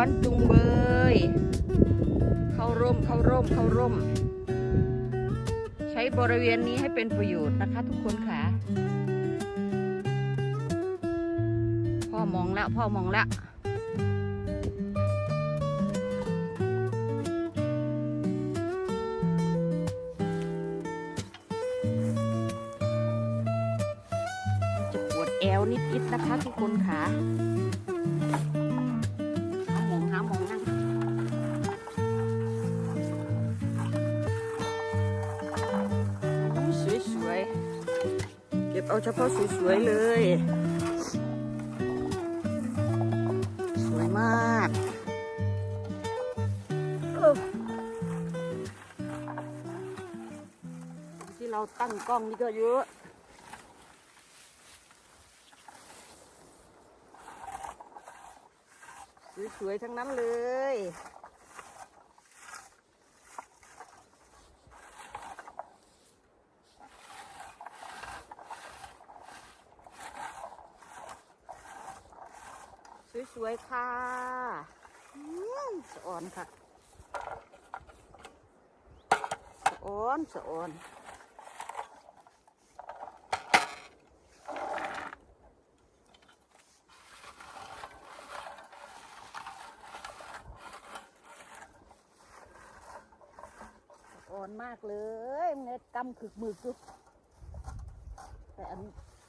อนจุงเบย เข้าร่มเข้าร่มเข้าร่ม ใช้บริเวณนี้ให้เป็นประโยชน์นะคะทุกคนค่ะ พ่อมองแล้วพ่อมองแล้วจะปวดแอวนิดๆนะคะทุกคนค่ะ เอาเฉพาะสวยๆเลย สวยมากที่เราตั้งกล้องนี่ก็เยอะสวยๆทั้งนั้นเลย ส วยค่ะอืมสะออนค่ะสะออนสะออนอ่อนมากเลยเม็ดกำขึกมือจุแต่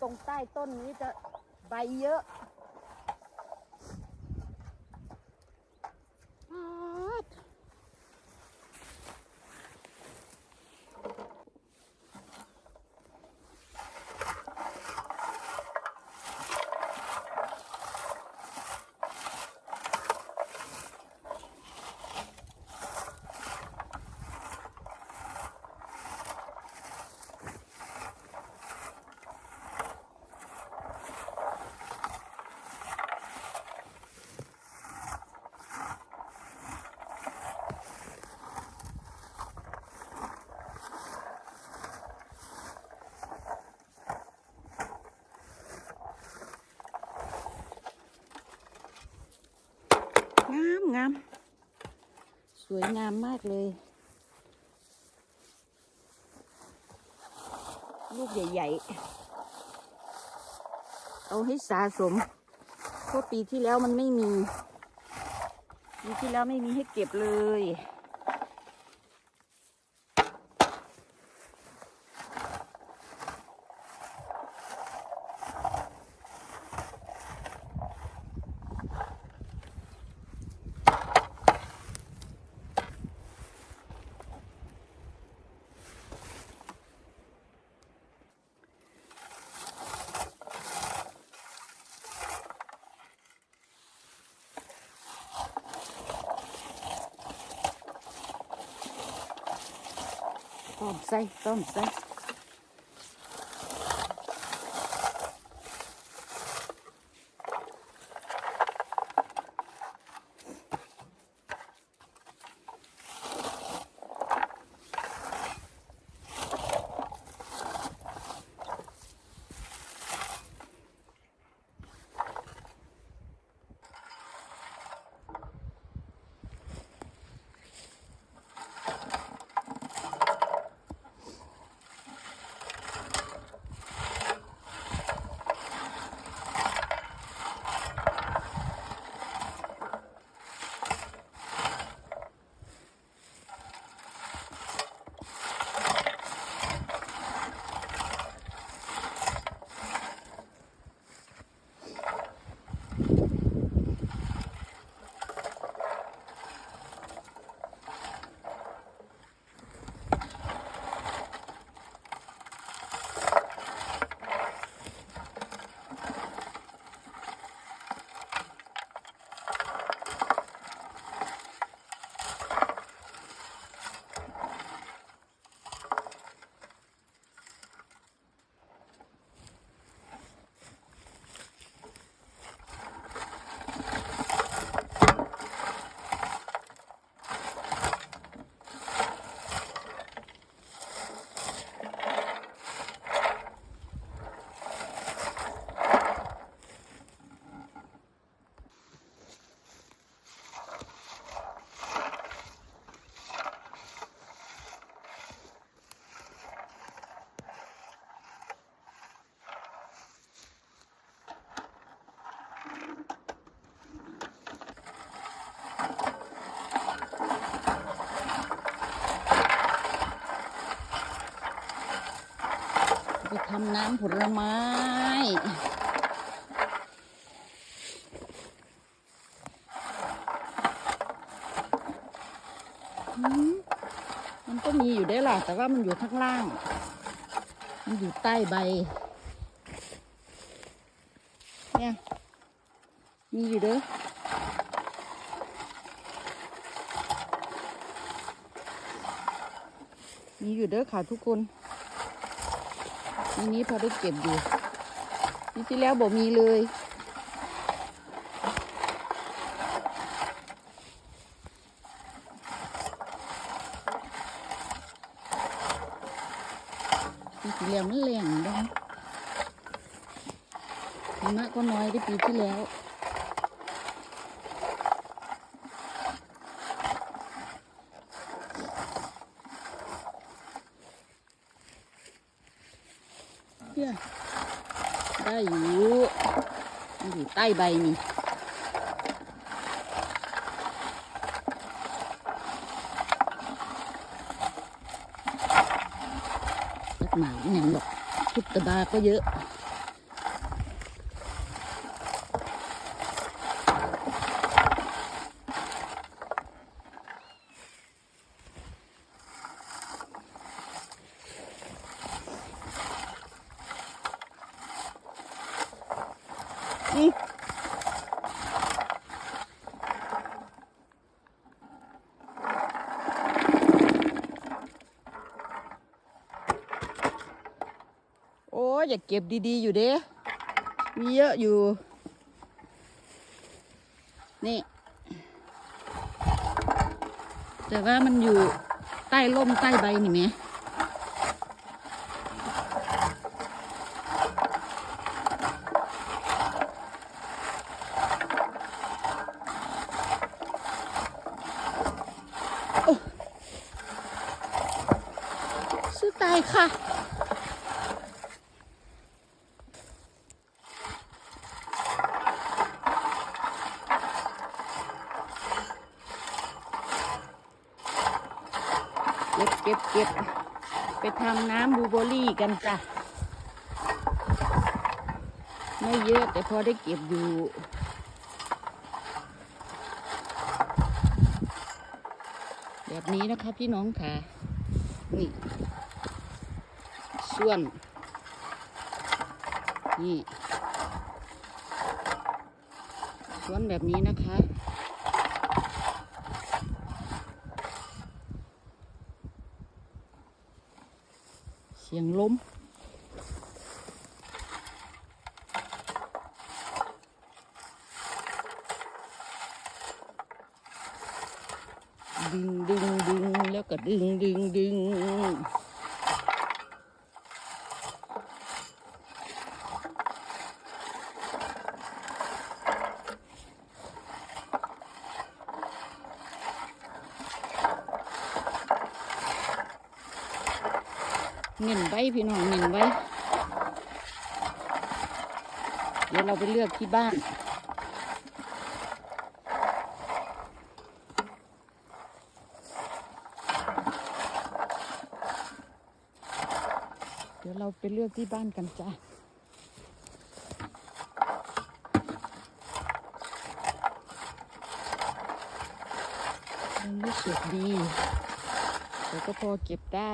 ตรงใต้ต้นนี้จะใบเยอะ งาม สวยงามมากเลย ลูกใหญ่ ๆ เอาให้สะสม เพราะปีที่แล้วมันไม่มี ปีที่แล้วไม่มีให้เก็บเลย ต้อมใส่ต้อมใส่ำน้ำผลไม้มมันก็มีอยู่ได้ล่ะ แต่ว่ามันอยู่ข้างล่าง มันอยู่ใต้ใบ เนี่ย มีอยู่เด้อมีอยู่เด้อค่ะทุกคน อันนี้พอได้เก็บอยู่นี่ที่แล้วบอกมีเลย ปีที่แล้วมันแรงดังหิมะก็น้อยได้ปีที่แล้ว เนี่ยได้อยู่มันอยู่ ใต้ใบนี่หมากอย่างหรอกทุกตะบาก็เยอะ โอ้ยอย่าเก็บดีๆอยู่เด้ มีเยอะอยู่ นี่ แต่ว่ามันอยู่ใต้ร่มใต้ใบนี่ไหม ซื้อตายค่ะ เก็บเก็บไปทำน้ำบูเบอร์รี่กันจ้ะ ไม่เยอะแต่พอได้เก็บอยู่แบบนี้นะคะพี่น้องค่ะ นี่ ส่วน นี่ ส่วนแบบนี้นะคะ สียงล้มดึงดึงดึงแล้วก็ดึงดึงดึง เงินไว้พี่น้องเงินไว้ เดี๋ยวเราไปเลือกที่บ้าน เดี๋ยวเราไปเลือกที่บ้านกันจ้ะยังไม่สุกดีแต่ก็พอเก็บได้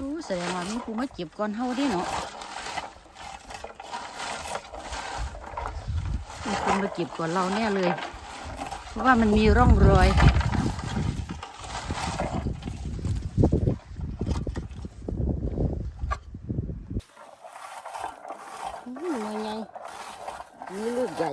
อู้ แสดงว่ามีผู้มาเก็บก่อนเฮาเดิเนาะมีคนมาเก็บก่อนเราแน่เลย เพราะว่ามันมีร่องรอย ม ใหญ่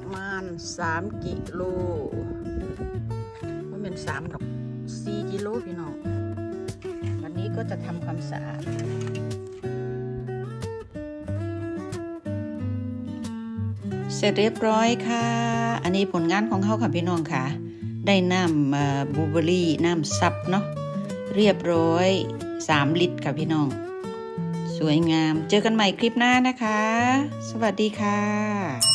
ประมาณ 3 กิโลว่เป็น3ดอก4กิโลพี่น้อง วันนี้ก็จะทำความสะอาดเสร็จเรียบร้อยค่ะ อันนี้ผลงานของเขาค่ะพี่น้องค่ะ ได้น้ำบลูเบอรี่น้ำซับเนาะ เรียบร้อย 3 ลิตรค่ะพี่น้อง สวยงาม เจอกันใหม่คลิปหน้านะคะ สวัสดีค่ะ